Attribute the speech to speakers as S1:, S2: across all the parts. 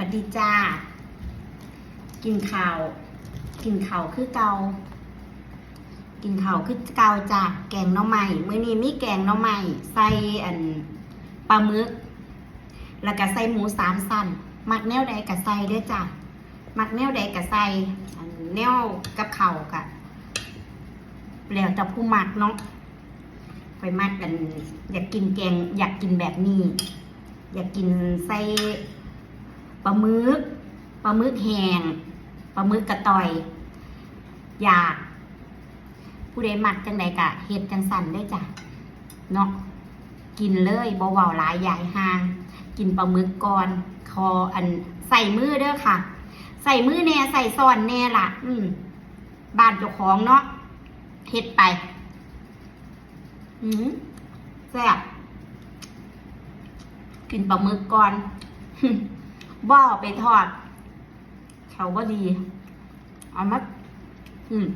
S1: วัสดีจ้า กินข้าว กินข้าวคือเกา กินข้าวคือเกาจ้าแกงน่อไม้มื้อนี้มีแกงน่อไม้ใส่อันปลาหมึก แล้วก็ใส่หมูสามสั้นมักแนวใดก็ใส่เด้อจ้ามักแนวใดก็ใส่อันแนวกับข้ากะแล้วแต่ผู้มักเนาะไปมักกัน อยากกินแกง อยากกินแบบนี้ อยากกินใส่ ปลาหมึกปลาหมึกแห้งปลาหมึกกระต่อยอยาก ผู้ใดมักจังใดกะเฮ็ดจังสันได้จ้ะเนาะกินเลยบ่เว้าหลายใหญ่ห่าง กินปลาหมึกก่อนคออันใส่มือเด้อค่ะ ใส่มือแน่ใส่ซ้อนแน่ล่ะ อืมบ้านเจ้าของเนาะเฮ็ดไป อืมแซ่บกินปลาหมึกก่อน บ่เอาไปทอดเขาว่ดี เอามาอืม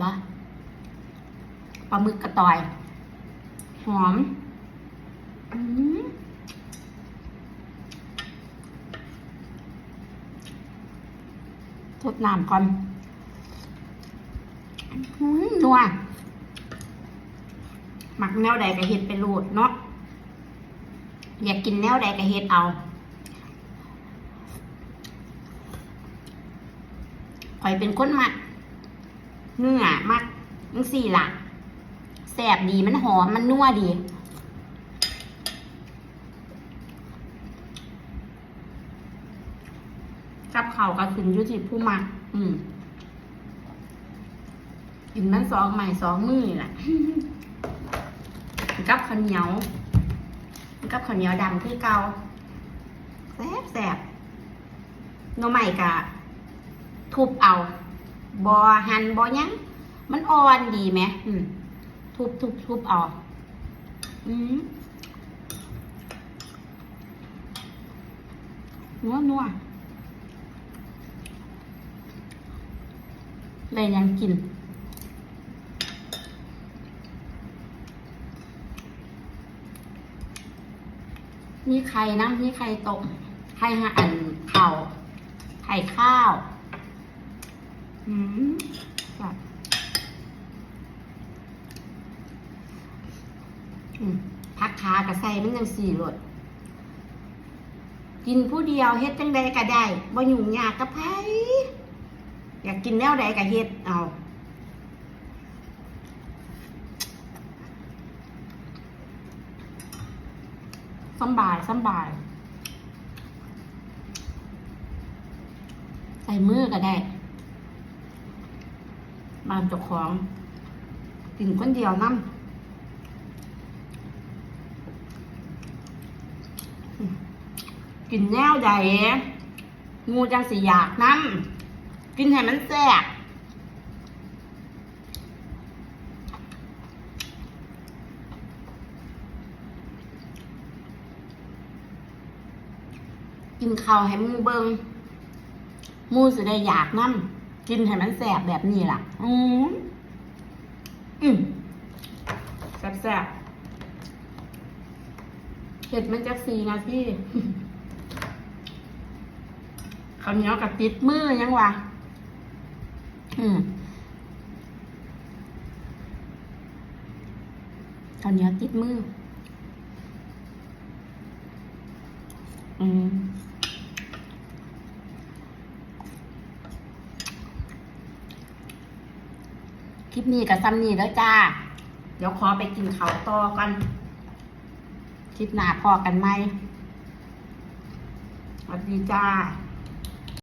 S1: บ้าปลาหมึกกระต่อย หอมอืมทดน้ำก่อนนัวหมักแนวใดก็เห็ดไปโหลดเนาะอยากกินแนวใดก็เฮ็ดเอา ข่อยเป็นคนมักเนื้อมักนังสี่ล่ะแสบดีมันหอมมันนัวดี กับเขาก็ขึ้นยุติผู้มัก อืมกินมันสองใหม่สองมือนี่แหละกับข้าวเหนียว กับข้าวเหนียวดำคือเกาแซ่บแซ่บน่อใหม่กะ ทุบเอาบอหันบอยังมันอ่อนดีไหมทุบทุบทุบเอาอืมนัวนัวเลยยังกินมีไข่นะมีไข่ต้มไข่หาอันเข่าไข่ข้าว อืมแบบอืมพักขากับใส่มันยังสี่รสกินผู้เดียวเฮ็ดจังใดก็ได้บ่ยุ่งยากกับไผอยากกินแนวใดก็เฮ็ดเอาสบายสบาย ใส่มือก็ได้ บานเจ้าของกินคนเดียวน้ำอืมกินแนวใดงูจังสิอยากน้ำกินให้มันแซ่บกินข้าวให้มูเบิงมูสิได้อยากน้ำ กินให้มันแสบแบบนี้ล่ะ อืมอืมแซ่บแซ่บเห็ดมันจะสี่นาทีข้าวเหนียวกับติดมือยังวะอืมข้าวเหนียวติดมือ อืม คลิปนี้กับซ้ำนี้แล้วจ้า เดี๋ยวขอไปกินเขาต่อกัน คลิปหน้าพอกันไหมสวัสดีจ้า